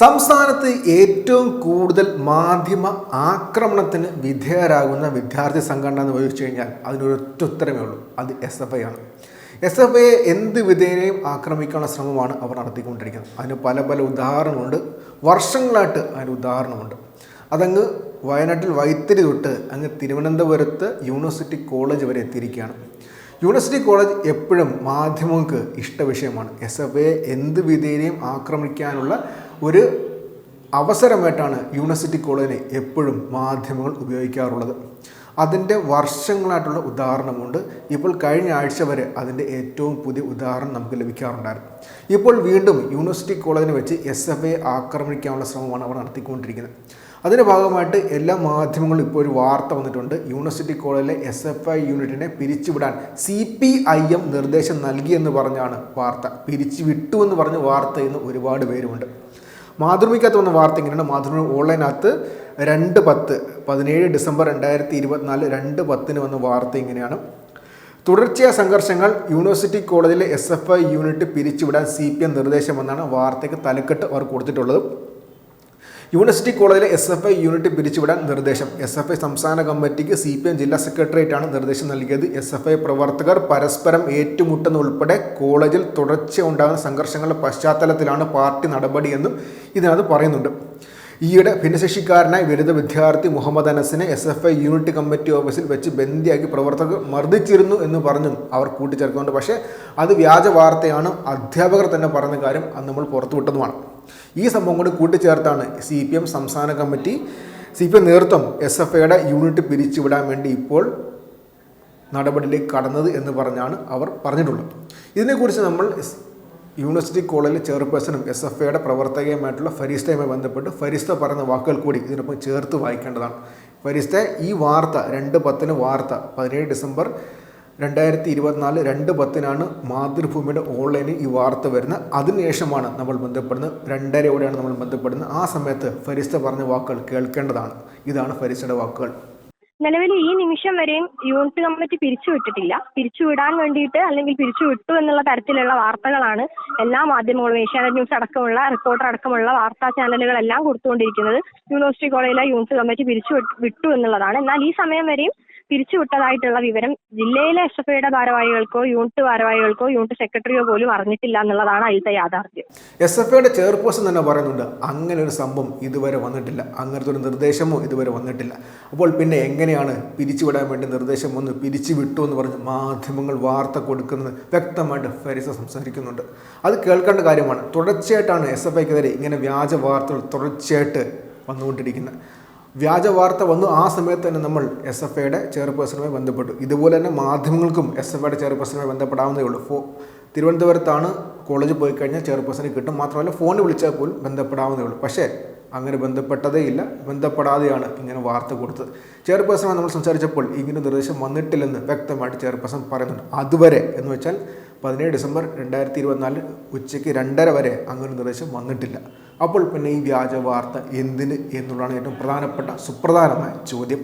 സംസ്ഥാനത്ത് ഏറ്റവും കൂടുതൽ മാധ്യമ ആക്രമണത്തിന് വിധേയരാകുന്ന വിദ്യാർത്ഥി സംഘടന എന്ന് ചോദിച്ചു കഴിഞ്ഞാൽ അതിനൊരൊറ്റ ഉത്തരമേ ഉള്ളൂ. അത് എസ് എഫ് ഐ ആണ്. എസ് എഫ് ഐയെ എന്ത് വിധേയനെയും ആക്രമിക്കാനുള്ള ശ്രമമാണ് അവർ നടത്തിക്കൊണ്ടിരിക്കുന്നത്. അതിന് പല പല ഉദാഹരണമുണ്ട് വർഷങ്ങളായിട്ട് അതിന് ഉദാഹരണമുണ്ട്. അതങ്ങ് വയനാട്ടിൽ വൈത്തിരി തൊട്ട് അങ്ങ് തിരുവനന്തപുരത്ത് യൂണിവേഴ്സിറ്റി കോളേജ് വരെ എത്തിയിരിക്കുകയാണ്. യൂണിവേഴ്സിറ്റി കോളേജ് എപ്പോഴും മാധ്യമങ്ങൾക്ക് ഇഷ്ട വിഷയമാണ്. എസ് എഫ് എ എന്ത് വിധേയനെയും ആക്രമിക്കാനുള്ള ഒരു അവസരമായിട്ടാണ് യൂണിവേഴ്സിറ്റി കോളേജിനെ എപ്പോഴും മാധ്യമങ്ങൾ ഉപയോഗിക്കാറുള്ളത്. അതിന്റെ വർഷങ്ങളായിട്ടുള്ള ഉദാഹരണമുണ്ട്. ഇപ്പോൾ കഴിഞ്ഞ ആഴ്ച വരെ അതിന്റെ ഏറ്റവും പുതിയ ഉദാഹരണം നമുക്ക് ലഭിക്കാറുണ്ടായിരുന്നു. ഇപ്പോൾ വീണ്ടും യൂണിവേഴ്സിറ്റി കോളേജിനെ വെച്ച് എസ് എഫ് എ ആക്രമിക്കാനുള്ള ശ്രമമാണ് അവർ നടത്തിക്കൊണ്ടിരിക്കുന്നത്. അതിന്റെ ഭാഗമായിട്ട് എല്ലാ മാധ്യമങ്ങളും ഇപ്പോൾ ഒരു വാർത്ത വന്നിട്ടുണ്ട്. യൂണിവേഴ്സിറ്റി കോളേജിലെ എസ് എഫ് ഐ യൂണിറ്റിനെ പിരിച്ചുവിടാൻ സി പി ഐ എം നിർദ്ദേശം നൽകിയെന്ന് പറഞ്ഞാണ് വാർത്ത. പിരിച്ചുവിട്ടു എന്ന് പറഞ്ഞ് വാർത്ത ഇന്ന് ഒരുപാട് പേരുമുണ്ട്. മാതൃഭൂമിക്കകത്ത് വന്ന വാർത്ത ഇങ്ങനെയാണ്. മാതൃഭൂമി ഓൺലൈനകത്ത് രണ്ട് പത്ത് പതിനേഴ് ഡിസംബർ രണ്ടായിരത്തി ഇരുപത്തിനാല് രണ്ട് പത്തിന് വന്ന വാർത്ത ഇങ്ങനെയാണ്. തുടർച്ചയായ സംഘർഷങ്ങൾ യൂണിവേഴ്സിറ്റി കോളേജിലെ എസ് എഫ് ഐ യൂണിറ്റ് പിരിച്ചുവിടാൻ സി പി എം നിർദ്ദേശമെന്നാണ് വാർത്തയ്ക്ക് തലക്കെട്ട് അവർ കൊടുത്തിട്ടുള്ളത്. യൂണിവേഴ്സിറ്റി കോളേജിലെ എസ് എഫ് ഐ യൂണിറ്റ് പിരിച്ചുവിടാൻ നിർദ്ദേശം. എസ് എഫ് ഐ സംസ്ഥാന കമ്മിറ്റിക്ക് സി പി എം ജില്ലാ സെക്രട്ടേറിയറ്റാണ് നിർദ്ദേശം നൽകിയത്. എസ് എഫ് ഐ പ്രവർത്തകർ പരസ്പരം ഏറ്റുമുട്ടുന്ന ഉൾപ്പെടെ കോളേജിൽ തുടർച്ചയുണ്ടാകുന്ന സംഘർഷങ്ങളുടെ പശ്ചാത്തലത്തിലാണ് പാർട്ടി നടപടിയെന്നും ഇതിനകത്ത് പറയുന്നുണ്ട്. ഈയിടെ ഭിന്നശേഷിക്കാരനായ ബിരുദ വിദ്യാർത്ഥി Muhammad അനസിനെ S F I unit committee ഓഫീസിൽ വെച്ച് ബന്ദിയാക്കി പ്രവർത്തകർ മർദ്ദിച്ചിരുന്നു എന്ന് പറഞ്ഞും അവർ കൂട്ടിച്ചേർക്കുന്നുണ്ട്. പക്ഷേ അത് വ്യാജ വാർത്തയാണ്. അധ്യാപകർ തന്നെ പറഞ്ഞ കാര്യം അത് നമ്മൾ പുറത്തുവിട്ടതുമാണ് ഈ സംഭവം കൂടി കൂട്ടിച്ചേർത്താണ് സി പി എം സംസ്ഥാന കമ്മിറ്റി സി പി എം നേതൃത്വം എസ് എഫ് ഐയുടെ യൂണിറ്റ് പിരിച്ചുവിടാൻ വേണ്ടി ഇപ്പോൾ നടപടിയിലേക്ക് കടന്നത് എന്ന് പറഞ്ഞാണ് അവർ പറഞ്ഞിട്ടുള്ളത്. ഇതിനെക്കുറിച്ച് നമ്മൾ യൂണിവേഴ്സിറ്റി കോളേജിലെ ചെയർപേഴ്സണും എസ് എഫ് ഐയുടെ പ്രവർത്തകയുമായിട്ടുള്ള ഫരിസ്തയുമായി ബന്ധപ്പെട്ട് ഫരിസ്ത പറയുന്ന വാക്കുകൾ കൂടി ഇതിനൊപ്പം ചേർത്ത് വായിക്കേണ്ടതാണ്. ഫരിസ്ത ഈ വാർത്ത രണ്ട് പത്തിന് വാർത്ത പതിനേഴ് ഡിസംബർ രണ്ടായിരത്തി ഇരുപത്തിനാല് രണ്ട് പത്തിനാണ് മാതൃഭൂമിയുടെ ഓൺലൈനിൽ ഈ വാർത്ത വരുന്നത്. അതിനുശേഷമാണ് നമ്മൾ ബന്ധപ്പെടുന്നത്. രണ്ടരയോടെയാണ് നമ്മൾ ബന്ധപ്പെടുന്നത്. ആ സമയത്ത് ഫരിസ്ത പറഞ്ഞ വാക്കുകൾ കേൾക്കേണ്ടതാണ്. ഇതാണ് ഫരിസ്തയുടെ വാക്കുകൾ. നിലവിൽ ഈ നിമിഷം വരെയും യൂണിറ്റ് കമ്മിറ്റി പിരിച്ചുവിട്ടിട്ടില്ല പിരിച്ചുവിടാൻ വേണ്ടിയിട്ട് അല്ലെങ്കിൽ പിരിച്ചുവിട്ടു എന്നുള്ള തരത്തിലുള്ള വാർത്തകളാണ് എല്ലാ മാധ്യമങ്ങളും ഏഷ്യാനെറ്റ് ന്യൂസ് അടക്കമുള്ള റിപ്പോർട്ടർ അടക്കമുള്ള വാർത്താ ചാനലുകളെല്ലാം കൊടുത്തുകൊണ്ടിരിക്കുന്നത്. യൂണിവേഴ്സിറ്റി കോളേജിലെ യൂണിറ്റ് കമ്മിറ്റി പിരിച്ചു വിട്ടു എന്നുള്ളതാണ്. എന്നാൽ ഈ സമയം വരെയും പിരിച്ചുവിട്ടതായിട്ടുള്ള വിവരം ജില്ലയിലെ എസ് എഫ് ഐയുടെ ഭാരവാഹികൾക്കോ യൂണിറ്റ് ഭാരവാഹികൾക്കോ യൂണിറ്റ് സെക്രട്ടറിയോ പോലും അറിഞ്ഞിട്ടില്ല എന്നുള്ളതാണ് അതിലത്തെ യാഥാർത്ഥ്യം. എസ് എഫ് ഐയുടെ ചെയർപേഴ്സൺ തന്നെ പറയുന്നുണ്ട് അങ്ങനെ ഒരു സംഭവം ഇതുവരെ വന്നിട്ടില്ല. അങ്ങനത്തെ ഒരു നിർദ്ദേശമോ ഇതുവരെ വന്നിട്ടില്ല. അപ്പോൾ പിന്നെ എങ്ങനെയാണ് പിരിച്ചുവിടാൻ വേണ്ടി നിർദ്ദേശം ഒന്ന് പിരിച്ചു വിട്ടു എന്ന് പറഞ്ഞ് മാധ്യമങ്ങൾ വാർത്ത കൊടുക്കുന്നത്? വ്യക്തമായിട്ട് ഫരിസ സംസാരിക്കുന്നുണ്ട്. അത് കേൾക്കേണ്ട കാര്യമാണ്. തുടർച്ചയായിട്ടാണ് എസ് എഫ് ഐക്കെതിരെ ഇങ്ങനെ വ്യാജ വാർത്തകൾ തുടർച്ചയായിട്ട് വന്നുകൊണ്ടിരിക്കുന്നത്. വ്യാജ വാർത്ത വന്നു ആ സമയത്ത് തന്നെ നമ്മൾ എസ് എഫ് ഐയുടെ ചെയർപേഴ്സണുമായി ബന്ധപ്പെട്ടു. ഇതുപോലെ തന്നെ മാധ്യമങ്ങൾക്കും എസ് എഫ് ഐയുടെ ചെയർപേഴ്സണുമായി ബന്ധപ്പെടാവുന്നതേ ഉള്ളൂ. ഫോ തിരുവനന്തപുരത്താണ് കോളേജിൽ പോയി കഴിഞ്ഞാൽ ചെയർപേഴ്സണെ കിട്ടും. മാത്രമല്ല ഫോണിൽ വിളിച്ചാൽ പോലും ബന്ധപ്പെടാവുന്നതേ ഉള്ളൂ. പക്ഷേ അങ്ങനെ ബന്ധപ്പെട്ടതേ ഇല്ല. ബന്ധപ്പെടാതെയാണ് ഇങ്ങനെ വാർത്ത കൊടുത്തത്. ചെയർപേഴ്സണുമായി നമ്മൾ സംസാരിച്ചപ്പോൾ ഇങ്ങനെ നിർദ്ദേശം വന്നിട്ടില്ലെന്ന് വ്യക്തമായിട്ട് ചെയർപേഴ്സൺ പറയുന്നുണ്ട്. അതുവരെ എന്ന് വെച്ചാൽ പതിനേഴ് ഡിസംബർ രണ്ടായിരത്തി ഇരുപത്തിനാല് ഉച്ചയ്ക്ക് രണ്ടര വരെ അങ്ങനെ നിർദ്ദേശം വന്നിട്ടില്ല. അപ്പോൾ പിന്നെ ഈ വ്യാജ വാർത്ത എന്തിന് എന്നുള്ളതാണ് ഏറ്റവും പ്രധാനപ്പെട്ട സുപ്രധാനമായ ചോദ്യം.